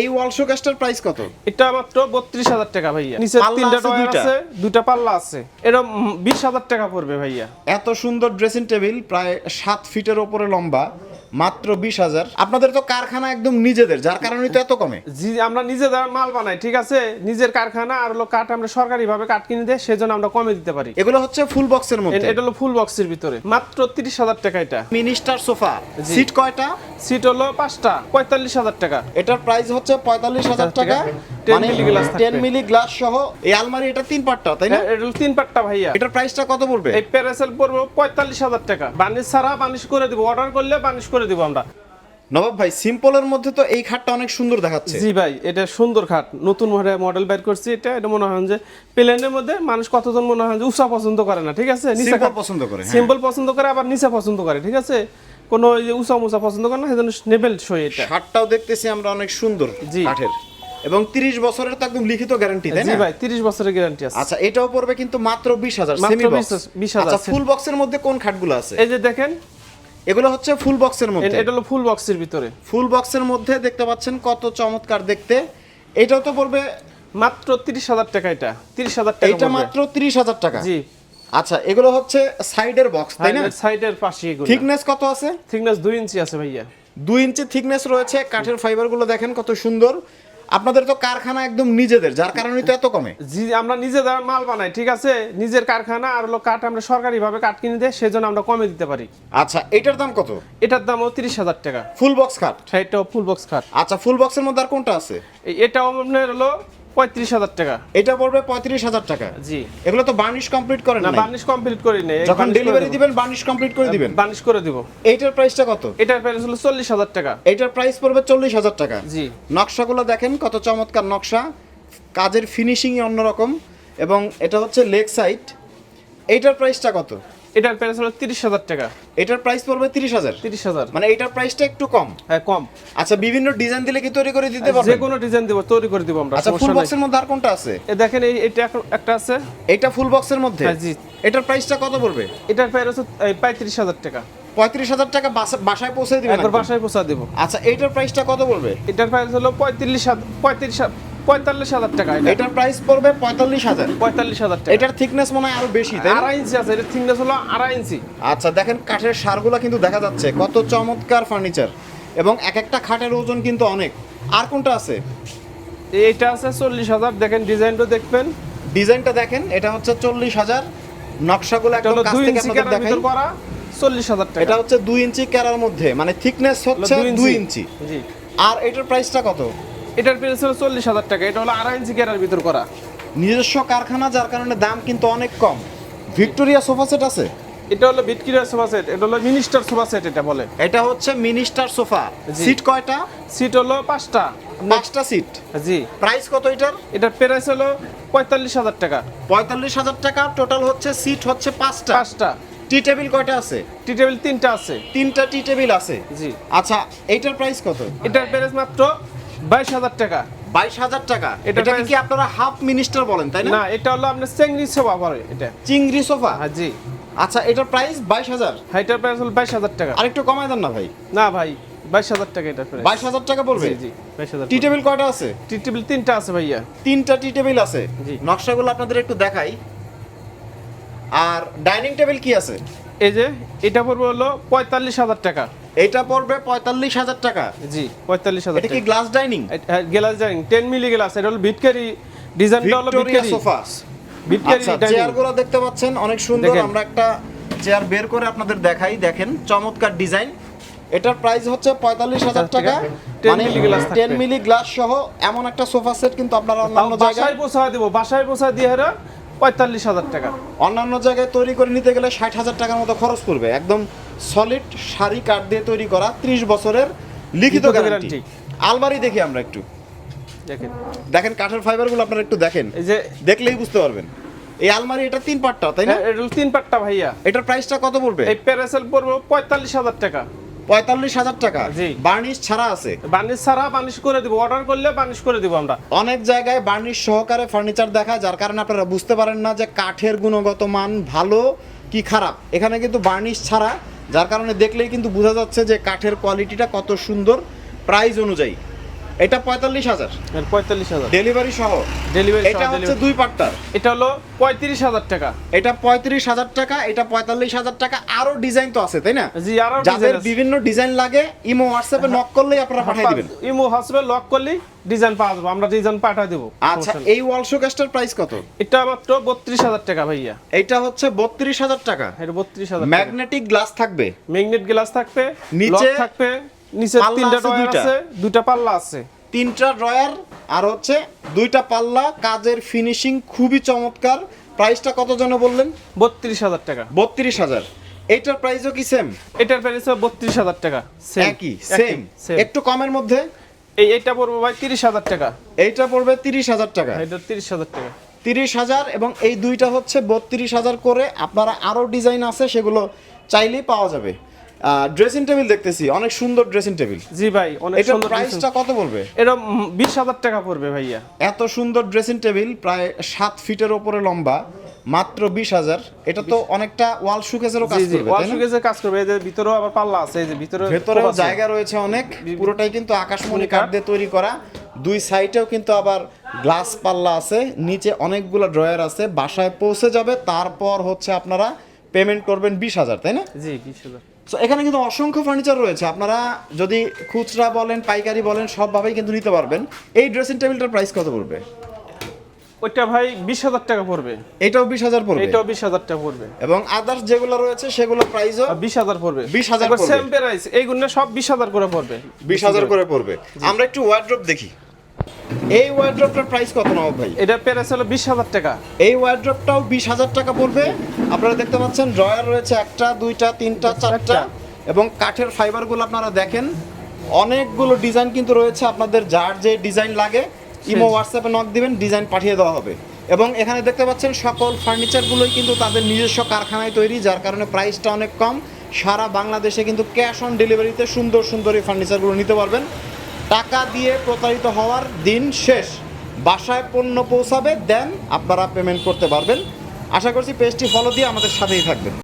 এই ওয়াল শোকেসটার প্রাইস কত? এটা মাত্র বত্রিশ হাজার টাকা ভাইয়া। নিচে তিনটা ডয়ার দুইটা? আছে? দুইটা পাল্লা আছে। এটা বিশ হাজার টাকা পড়বে ভাইয়া। এত সুন্দর ড্রেসিং টেবিল প্রায় সাত ফিটের ওপরে লম্বা মাত্র বিশ হাজার। আপনাদের তো কারখানা একদম নিজেদের যার কারণে তো এত কমে। জি আমরা নিজেদের মাল বানাই ঠিক আছে? নিজের কারখানা আর হলো কাঠ আমরা সরকারি ভাবে কাঠ কিনে দেয় সেজন্য আমরা কমে দিতে পারি। এগুলো হচ্ছে ফুল বক্সের মধ্যে। এটা হলো ফুল বক্সের ভিতরে। মাত্র তিরিশ হাজার টাকা এটা। মিনিস্টার সোফা সিট কয়টা? সিট হলো পাঁচটা পঁয়তাল্লিশ হাজার টাকা। এটার প্রাইস হচ্ছে পঁয়তাল্লিশ হাজার টাকা। 10 মানে মিলি গ্লাস থাকবে। টেন মিলি গ্লাস সহ এই আলমারি এটা তিন পাটটা তাই না? হ্যাঁ, এটা তিন পাট্টা ভাইয়া। এটার প্রাইসটা কত পড়বে? এই প্যারাসেল পড়ব পঁয়তাল্লিশ হাজার টাকা। বানিশ ছাড়া বানিশ করে দিব অর্ডার করলে বানিশ করে দিব আমরা। নবাব ভাই সিম্পলের মধ্যে তো এই খাটটা অনেক সুন্দর দেখাচ্ছে। জি ভাই এটা সুন্দর খাট। নতুন মডেল বের করছি এটা এটা মনে হয় যে প্লেনের মধ্যে মানুষ কতজন মনে হয় যে উষা পছন্দ করে না ঠিক আছে? নিচে পছন্দ করে, হ্যাঁ। সিম্পল পছন্দ করে আবার নিচে পছন্দ করে ঠিক আছে? কোনো ওই যে পছন্দ করে না সেজন্য নেবেল সই এটা। খাটটাও দেখতেছি আমরা অনেক সুন্দর জি। কাঠের। এবং তিরিশ বছরের তো একদম লিখিত গ্যারান্টি তাই জি ভাই তিরিশ বছরের গ্যারান্টি আছে। আচ্ছা এটাও পড়বে কিন্তু মাত্র বিশ হাজার মাত্র সেমি বক্স 20,000 আচ্ছা ফুল বক্সের মধ্যে কোন খাটগুলো আছে? এই যে দেখেন এগুলো হচ্ছে ফুল বক্সের মধ্যে। এটা হলো ফুল বক্সের ভিতরে। ফুল বক্সের মধ্যে দেখতে পাচ্ছেন কত চমৎকার দেখতে। এটাও তো পড়বে মাত্র তিরিশ হাজার টাকা এটা তিরিশ হাজার টাকা এইটা পড়বে। মাত্র তিরিশ হাজার টাকা। জি। আচ্ছা এগুলো হচ্ছে সাইডের বক্স তাই না? সাইডের পাশে এগুলো। থিকনেস কত আছে? থিকনেস দুই ইঞ্চি আছে ভাইয়া। দুই ইঞ্চি থিকনেস রয়েছে কাঠের ফাইবারগুলো দেখেন কত সুন্দর। আপনাদের তো কারখানা একদম নিজেদের যার কারণে তো এত কমে। জি আমরা নিজেদের মাল বানাই ঠিক আছে? নিজের কারখানা আর হলো কাঠ আমরা সরকারি ভাবে কাঠ কিনে দেয় সেজন্য আমরা কমে দিতে পারি। আচ্ছা এটার দাম কত? এটার দামও তিরিশ হাজার টাকা। ফুল বক্স খাট এটাও ফুল বক্স খাট আচ্ছা ফুল বক্সের মধ্যে আর কোনটা আছে? এটাও আপনার হলো পঁয়ত্রিশ হাজার টাকা। এটা পড়বে পঁয়ত্রিশ হাজার টাকা। জি। এগুলো তো বার্নিশ কমপ্লিট করেন না না বার্নিশ কমপ্লিট করি নেই যখন ডেলিভারি দিবেন বার্নিশ কমপ্লিট করে দিবেন। বার্নিশ করে দিব। এইটার প্রাইসটা কত? এটার প্রাইস হলো চল্লিশ হাজার টাকা। এইটার প্রাইস পড়বে চল্লিশ হাজার টাকা। জি। নকশাগুলো দেখেন কত চমৎকার নকশা। কাজের ফিনিশিংই অন্যরকম। এবং এটা হচ্ছে লেগ সাইড এইটার প্রাইসটা কত? এটার প্রাইস হলো তিরিশ হাজার টাকা। এটার প্রাইস পড়বে তিরিশ হাজার? তিরিশ হাজার। মানে এইটার প্রাইসটা একটু কম? হ্যাঁ কম। আচ্ছা বিভিন্ন ডিজাইন দিলে কি তৈরি করে দিতে যে কোনো ডিজাইন দিব তৈরি করে দিব আমরা আচ্ছা ফুল বক্সের মধ্যে আর কোনটা আছে? এ দেখেন এই এটা একটা আছে। এটা ফুল বক্সের মধ্যে? হ্যাঁ, জি। এটার প্রাইসটা কত পড়বে? এটার প্রাইস হচ্ছে পঁয়ত্রিশ হাজার টাকা। পঁয়ত্রিশ হাজার টাকা বাসায় পৌঁছে দিবেন বাসায় পৌঁছা দেবো। আচ্ছা এইটার প্রাইসটা কত পড়বে? এটার প্রাইস হলো পঁয়ত্রিশ পঁয়ত্রিশ পঁয়তাল্লিশ হাজার টাকা এটা। এটার প্রাইস পড়বে পঁয়তাল্লিশ হাজার। পঁয়তাল্লিশ হাজার টাকা। এটার থিকনেস মনে হয় আরও বেশি তাই আড়াই ইঞ্চি আছে এটা থিকনেস হলো আড়াই ইঞ্চি। আচ্ছা দেখেন কাঠের সারগুলো কিন্তু দেখা যাচ্ছে কত চমৎকার ফার্নিচার এবং এক একটা খাটের ওজন কিন্তু অনেক। আর কোনটা আছে? এইটা আছে চল্লিশ হাজার দেখেন ডিজাইনটা দেখবেন। ডিজাইনটা দেখেন এটা হচ্ছে চল্লিশ হাজার। নকশাগুলো দুই ইঞ্চি ভিতর করা চল্লিশ হাজার টাকা। এটা হচ্ছে দুই ইঞ্চি ক্যারার মধ্যে মানে থিকনেস হচ্ছে দুই ইঞ্চি। আর এটার প্রাইসটা কত? এটার প্রাইস হলো চল্লিশ হাজার টাকা। এটা হলো আড়াই ইঞ্চি ক্যারার ভিতর করা। নিজস্ব কারখানা যার কারণে দাম কিন্তু অনেক কম। ভিক্টোরিয়া সোফা সেট আছে? এটা হলো বিটকিরা সোফা সেট এটা হলো মিনিস্টার সোফা সেট এটা বলে। এটা হচ্ছে মিনিস্টার সোফা। সিট কয়টা? সিট হলো পাঁচটা। পাঁচটা সিট? জি। প্রাইস কত এটার? এটার প্রাইস হলো পঁয়তাল্লিশ হাজার টাকা। পঁয়তাল্লিশ হাজার টাকা টোটাল হচ্ছে সিট হচ্ছে পাঁচটা। পাঁচটা। টি টেবিল কয়টা আছে? টি টেবিল তিনটা আছে। তিনটা টি টেবিল আছে। জি। আচ্ছা এইটার প্রাইস কত? এটার প্রাইস মাত্র বাইশ হাজার টাকা। বাইশ হাজার টাকা? এটা কি আপনারা হাফ মিনিস্টার বলেন তাই না? এটা হলো আপনার চেংড়ি সোফা পরে এটা। চিংড়ি সোফা? হ্যাঁ জি। আচ্ছা এটার প্রাইস বাইশ হাজার? হ্যাঁ এটার প্রাইস হলো বাইশ হাজার টাকা। আরেকটু কমায় দেন না ভাই। না ভাই বাইশ হাজার টাকা এটার প্রাইস বাইশ হাজার টাকা পড়বে? জি বাইশ হাজার টি টেবিল কয়টা আছে? টি টেবিল তিনটা আছে ভাইয়া। তিনটা টি টেবিল আছে। জি। নকশাগুলো আপনাদের একটু দেখাই। আর ডাইনিং টেবিল কি আছে? এই যে এটা পড়বে হলো পঁয়তাল্লিশ হাজার টাকা। এটা পড়বে পঁয়তাল্লিশ হাজার টাকা। জি পঁয়তাল্লিশ হাজার এটা কি glass dining glass dining ten milli glass এটা হলো ভিটকারি ডিজাইনটা হলো ভিটকারি। সোফা। ভিটকারি আচ্ছা চেয়ারগুলো দেখতে পাচ্ছেন অনেক সুন্দর। আমরা একটা চেয়ার বের করে আপনাদের দেখাই। দেখেন চমৎকার ডিজাইন এটার প্রাইস হচ্ছে পঁয়তাল্লিশ হাজার টাকা। 10 মানে milli glass. Ten milli glass সহ এমন একটা সোফা সেট কিন্তু আপনারা অন্যান্য জায়গায় বাসায় পৌঁছা দেবো। বাসায় পৌঁছা দিয়ে হেরা পঁয়তাল্লিশ হাজার টাকা। অন্যান্য জায়গায় তৈরি করে নিতে গেলে ষাট হাজার টাকার মতো খরচ পড়বে। একদম সলিড শাড়ি কাঠ দিয়ে তৈরি করা ত্রিশ বছরের লিখিত গ্যারান্টি আলমারি দেখি আমরা একটু। দেখেন। দেখেন কাঠের ফাইবারগুলো আপনারা একটু দেখেন। এই যে দেখলেই বুঝতে পারবেন। এই আলমারি এটা তিন পাটটা তাই না? হ্যাঁ, এটা তিন পাট্টা ভাইয়া। এটার প্রাইসটা কত পড়বে? এই প্যারাসেল পড়বে পঁয়তাল্লিশ হাজার টাকা। পঁয়তাল্লিশ হাজার টাকা। জি। বার্নিশ ছাড়া আছে? বার্নিশ ছাড়া বানিশ করে দিব। অর্ডার করলে বানিশ করে দিব আমরা। অনেক জায়গায় বার্নিশ সহকারে ফার্নিচার দেখা যার কারণে আপনারা বুঝতে পারেন না যে কাঠের গুণগত মান ভালো কি খারাপ। এখানে কিন্তু বার্নিশ ছাড়া যার কারণে দেখলেই কিন্তু বোঝা যাচ্ছে যে কাঠের কোয়ালিটিটা কত সুন্দর। প্রাইস অনুযায়ী। এটা পঁয়তাল্লিশ হাজার। পঁয়তাল্লিশ হাজার। ডেলিভারি সহ। ডেলিভারি এটা হচ্ছে দুই পাট্টার। এটা হলো পঁয়ত্রিশ হাজার টাকা। এটা পঁয়ত্রিশ হাজার টাকা এটা পঁয়তাল্লিশ হাজার টাকা। আরও ডিজাইন তো আছে তাই না? জি আরও যাদের বিভিন্ন ডিজাইন লাগে ইমো হোয়াটসঅ্যাপে নক করলেই আপনারা পাঠিয়ে দিবেন। ইমো হাসবে লক করলেই ডিজাইন পাওয়া যাবে। আমরা ডিজাইন পাঠিয়ে দেবো। আচ্ছা। এই ওয়াল শোকেসটার প্রাইস কত? এটা মাত্র বত্রিশ হাজার টাকা ভাইয়া। এইটা হচ্ছে বত্রিশ হাজার টাকা। এটা বত্রিশ হাজার ম্যাগনেটিক গ্লাস থাকবে। ম্যাগনেট গ্লাস থাকবে নিচে থাকবে। নিচে তিনটা দুইটা। আছে দুইটা পাল্লা আছে। তিনটা ড্রয়ার আর হচ্ছে দুইটা পাল্লা কাজের ফিনিশিং খুবই চমৎকার। প্রাইসটা কত জন বললেন? বত্রিশ হাজার টাকা। বত্রিশ হাজার। এইটার প্রাইসও কি সেম এটার প্রাইস বত্রিশ হাজার টাকা। একই সেম একটু কমের মধ্যে? এই এটা পড়বে ভাই তিরিশ হাজার টাকা। এইটা পড়বে তিরিশ হাজার টাকা। এটা তিরিশ হাজার টাকা। তিরিশ হাজার এবং এই দুইটা হচ্ছে বত্রিশ হাজার করে আপনারা আরও ডিজাইন আছে সেগুলো চাইলেই পাওয়া যাবে। ড্রেসিং টেবিল দেখতেছি অনেক সুন্দর ড্রেসিং টেবিল জি ভাই অনেক সুন্দর প্রাইসটা কত পড়বে? এটা বিশ হাজার টাকা পড়বে ভাইয়া। এত সুন্দর ড্রেসিং টেবিল প্রায় সাত ফিটের ওপরে লম্বা মাত্র বিশ হাজার। এটা তো অনেকটা ওয়াল শুকেসেরও কাজ করবে ওয়াল তাই না? শোকেসে কাজ করবে। এদের ভিতরেও আবার পাল্লা আছে এই যে ভিতরে ভেতরেও জায়গা রয়েছে অনেক। পুরোটাই কিন্তু আকাশমণি কাঠ কাঠ। দিয়ে তৈরি করা। দুই সাইডেও কিন্তু আবার গ্লাস পাল্লা আছে। নিচে অনেকগুলো ড্রয়ার আছে। বাসায় পৌঁছে যাবে। তারপর হচ্ছে আপনারা পেমেন্ট করবেন বিশ হাজার তাই না? জি বিশ হাজার। তো এখানে কিন্তু অসংখ্য ফার্নিচার রয়েছে। আপনারা যদি খুচরা বলেন পাইকারি বলেন সবভাবেই কিন্তু নিতে পারবেন। এই ড্রেসিং টেবিলটার প্রাইস কত পড়বে? ওইটা ভাই বিশ হাজার টাকা পড়বে। এটাও বিশ হাজার পড়বে। এটাও বিশ হাজার টাকা পড়বে। এবং আদার্স যেগুলো রয়েছে সেগুলো প্রাইসও বিশ হাজার পড়বে। 20,000 পড়বে। সেম প্রাইস এইগুলো সব বিশ হাজার করে পড়বে। বিশ হাজার করে পড়বে। আমরা একটু ওয়ার্ড্রপ দেখি। এই ওয়ার্ড্রপটার প্রাইস কত নবাব ভাই? এটা প্রাইস হলো বিশ হাজার টাকা। এই ওয়ার্ড্রপটাও বিশ হাজার টাকা পড়বে। আপনারা দেখতে পাচ্ছেন ড্রয়ার রয়েছে একটা দুইটা তিনটা চারটা এবং কাঠের ফাইবারগুলো আপনারা দেখেন অনেকগুলো ডিজাইন কিন্তু রয়েছে আপনাদের যার যে ডিজাইন লাগে ইমো হোয়াটসঅ্যাপে নক দিবেন ডিজাইন পাঠিয়ে দেওয়া হবে। এবং এখানে দেখতে পাচ্ছেন সকল ফার্নিচারগুলোই কিন্তু তাদের নিজস্ব কারখানায় তৈরি যার কারণে প্রাইসটা অনেক কম। সারা বাংলাদেশে কিন্তু ক্যাশ অন ডেলিভারিতে সুন্দর সুন্দর এই ফার্নিচারগুলো নিতে পারবেন। টাকা দিয়ে প্রতারিত হওয়ার দিন শেষ। বাসায় পণ্য পৌঁছাবে দেন আপনারা পেমেন্ট করতে পারবেন। আশা করছি পেজটি ফলো দিয়ে আমাদের সাথেই থাকবেন।